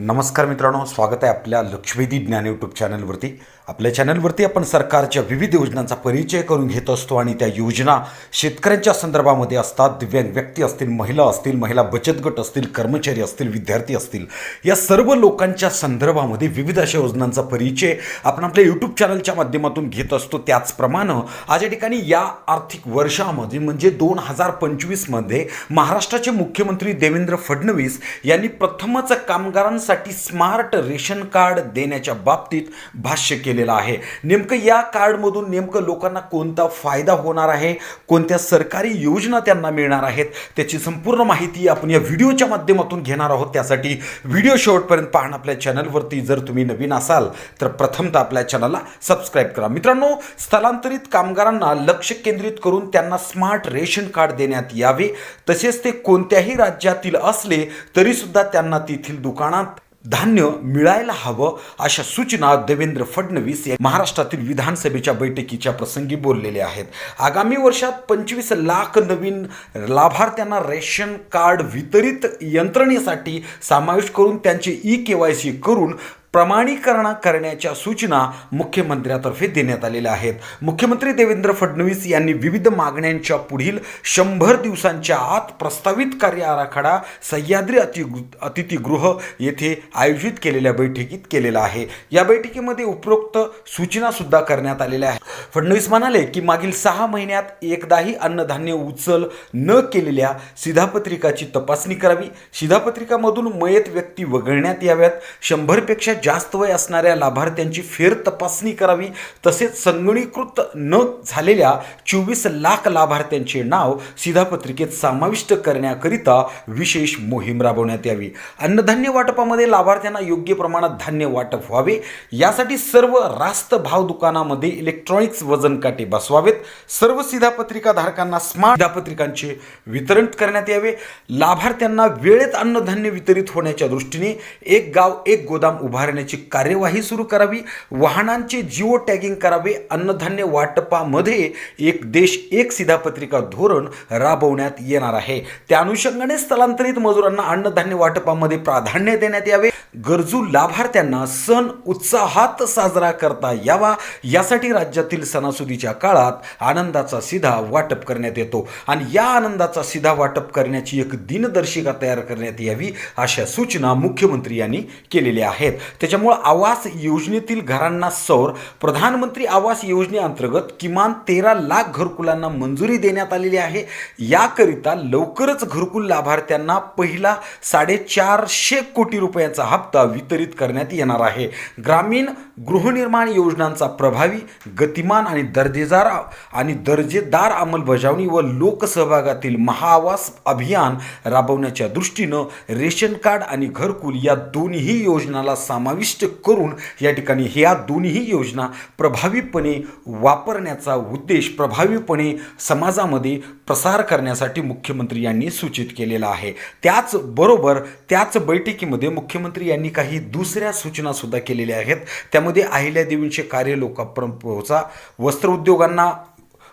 नमस्कार मित्रांनो स्वागत आहे आपल्या लक्ष्मीदी ज्ञान यूट्यूब चॅनलवरती आपल्या चॅनलवरती आपण सरकारच्या विविध योजनांचा परिचय करून घेत असतो आणि त्या योजना शेतकऱ्यांच्या संदर्भामध्ये असतात. दिव्यांग व्यक्ती असतील महिला असतील महिला बचत गट असतील कर्मचारी असतील विद्यार्थी असतील. या सर्व लोकांच्या संदर्भामध्ये विविध अशा योजनांचा परिचय आपण आपल्या यूट्यूब चॅनलच्या माध्यमातून घेत असतो. त्याचप्रमाणे आज या ठिकाणी या आर्थिक वर्षामध्ये म्हणजे दोन हजार पंचवीसमध्ये महाराष्ट्राचे मुख्यमंत्री देवेंद्र फडणवीस यांनी प्रथमच कामगारांसाठी स्मार्ट रेशन कार्ड देण्याच्या बाबतीत भाष्य केले केलेलं आहे. नेमकं या कार्डमधून नेमकं लोकांना कोणता फायदा होणार आहे? कोणत्या सरकारी योजना त्यांना मिळणार आहेत? त्याची संपूर्ण माहिती आपण या व्हिडिओच्या माध्यमातून घेणार आहोत. त्यासाठी व्हिडिओ शेवटपर्यंत पाहणं आपल्या चॅनलवरती. जर तुम्ही नवीन असाल तर प्रथमतः आपल्या चॅनलला सबस्क्राईब करा. मित्रांनो स्थलांतरित कामगारांना लक्ष केंद्रित करून त्यांना स्मार्ट रेशन कार्ड देण्यात यावे. तसेच ते कोणत्याही राज्यातील असले तरीसुद्धा त्यांना तेथील दुकानात धान्य मिळायला हवं अशा सूचना देवेंद्र फडणवीस या महाराष्ट्रातील विधानसभेच्या बैठकीच्या प्रसंगी बोललेले आहेत. आगामी वर्षात पंचवीस लाख नवीन लाभार्थ्यांना रेशन कार्ड वितरित यंत्रणेसाठी समावेश करून त्यांचे ई के वाय सी करून प्रमाणीकरण करण्याच्या सूचना मुख्यमंत्र्यातर्फे देण्यात आलेल्या आहेत. मुख्यमंत्री देवेंद्र फडणवीस यांनी विविध मागण्यांच्या पुढील शंभर दिवसांच्या आत प्रस्तावित कार्य आराखडा सह्याद्री अति अतिथीगृह येथे आयोजित केलेल्या बैठकीत केलेला आहे. या बैठकीमध्ये उपरोक्त सूचनासुद्धा करण्यात आलेल्या आहेत. फडणवीस म्हणाले की मागील सहा महिन्यात एकदाही अन्नधान्य उचल न केलेल्या शिधापत्रिकाची तपासणी करावी. शिधापत्रिकामधून मयत व्यक्ती वगळण्यात याव्यात. शंभरपेक्षा जास्त वय असणाऱ्या लाभार्थ्यांची फेर तपासणी करावी. तसेच संगणीकृत न झालेल्या चोवीस लाख लाभार्थ्यांचे नाव शिधापत्रिकेत समाविष्ट करण्याकरिता विशेष मोहीम राबवण्यात यावी. अन्नधान्य वाटपामध्ये लाभार्थ्यांना योग्य प्रमाणात धान्य वाटप व्हावे. यासाठी सर्व रास्त भाव दुकानामध्ये इलेक्ट्रॉनिक्स वजन काटे बसवावेत. सर्व शिधापत्रिका धारकांना स्मार्ट शिधापत्रिकांचे वितरण करण्यात यावे. लाभार्थ्यांना वेळेत अन्नधान्य वितरित होण्याच्या दृष्टीने एक गाव एक गोदाम उभारण्याची कार्यवाही सुरू करावी वाहनांचे जिओ टॅगिंग करावे अन्नधान्य वाटपामध्ये एक देश एक शिधापत्रिका धोरण राबवण्यात येणार आहे. त्या अनुषंगाने स्थलांतरित मजुरांना अन्नधान्य वाटपामध्ये प्राधान्य देण्यात यावे. गरजू लाभार्थ्यांना सण उत्साहात साजरा करता यावा यासाठी राज्यातील सणासुदीच्या काळात आनंदाचा सिधा वाटप करण्यात येतो. आणि या आनंदाचा सिधा वाटप करण्याची एक दिनदर्शिका तयार करण्यात यावी अशा सूचना मुख्यमंत्री यांनी केलेल्या आहेत. त्याच्यामुळं आवास योजनेतील घरांना सौर प्रधानमंत्री आवास योजनेअंतर्गत किमान तेरा लाख घरकुलांना मंजुरी देण्यात आलेली आहे. याकरिता लवकरच घरकुल लाभार्थ्यांना पहिला साडेचारशे कोटी रुपयाचा हप्ता वितरित करण्यात येणार आहे. ग्रामीण गृहनिर्माण योजनांचा प्रभावी गतिमान आणि दर्जेदार आणि दर्जेदार अंमलबजावणी व लोकसहभागातील महाआवास अभियान राबवण्याच्या दृष्टीनं रेशन कार्ड आणि घरकुल या दोन्ही योजनाला समाविष्ट करून या ठिकाणी ह्या दोन्ही योजना प्रभावीपणे वापरण्याचा उद्देश प्रभावीपणे समाजामध्ये प्रसार करण्यासाठी मुख्यमंत्री यांनी सूचित केलेला आहे. त्याचबरोबर त्याच बैठकीमध्ये मुख्यमंत्री यांनी काही दुसऱ्या सूचनासुद्धा केलेल्या आहेत. त्यामध्ये अहिल्यादेवींचे कार्य लोकांपर्यंत पोहोचा. वस्त्र उद्योगांना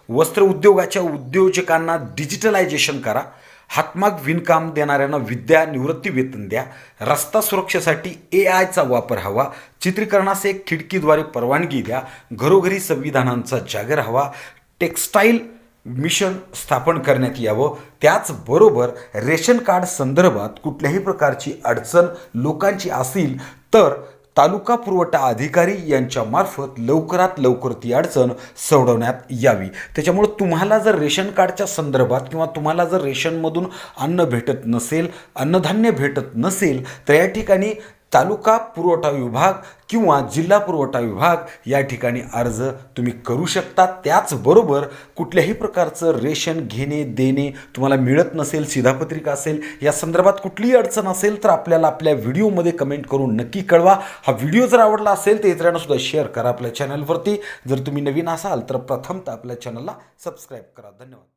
वस्त्र उद्योगाच्या उद्योजकांना डिजिटलायझेशन करा. हातमाग विणकाम देणाऱ्यांना विद्या निवृत्ती वेतन द्या. रस्ता सुरक्षेसाठी ए आयचा वापर हवा. चित्रीकरणास एक खिडकीद्वारे परवानगी द्या. घरोघरी संविधानांचा जागर हवा. टेक्स्टाईल मिशन स्थापन करण्यात यावं. त्याचबरोबर रेशन कार्ड संदर्भात कुठल्याही प्रकारची अडचण लोकांची असेल तर तालुका पुरवठा अधिकारी यांच्यामार्फत लवकरात लवकर ती अडचण सोडवण्यात यावी. त्याच्यामुळं तुम्हाला जर रेशन कार्डच्या संदर्भात किंवा तुम्हाला जर रेशनमधून अन्न भेटत नसेल अन्नधान्य भेटत नसेल तर या ठिकाणी तालुका पुरवठा विभाग किंवा जिल्हा पुरवठा विभाग या ठिकाणी अर्ज तुम्ही करू शकता. त्याचबरोबर कुठल्याही प्रकारचं रेशन घेणे देणे तुम्हाला मिळत नसेल शिधापत्रिका असेल या संदर्भात कुठलीही अडचण असेल तर आपल्याला आपल्या व्हिडिओमध्ये कमेंट करून नक्की कळवा. हा व्हिडिओ जर आवडला असेल तर इतरांना सुद्धा शेअर करा आपल्या चॅनलवरती जर तुम्ही नवीन असाल तर प्रथमतः आपल्या चॅनलला सबस्क्राईब करा. धन्यवाद.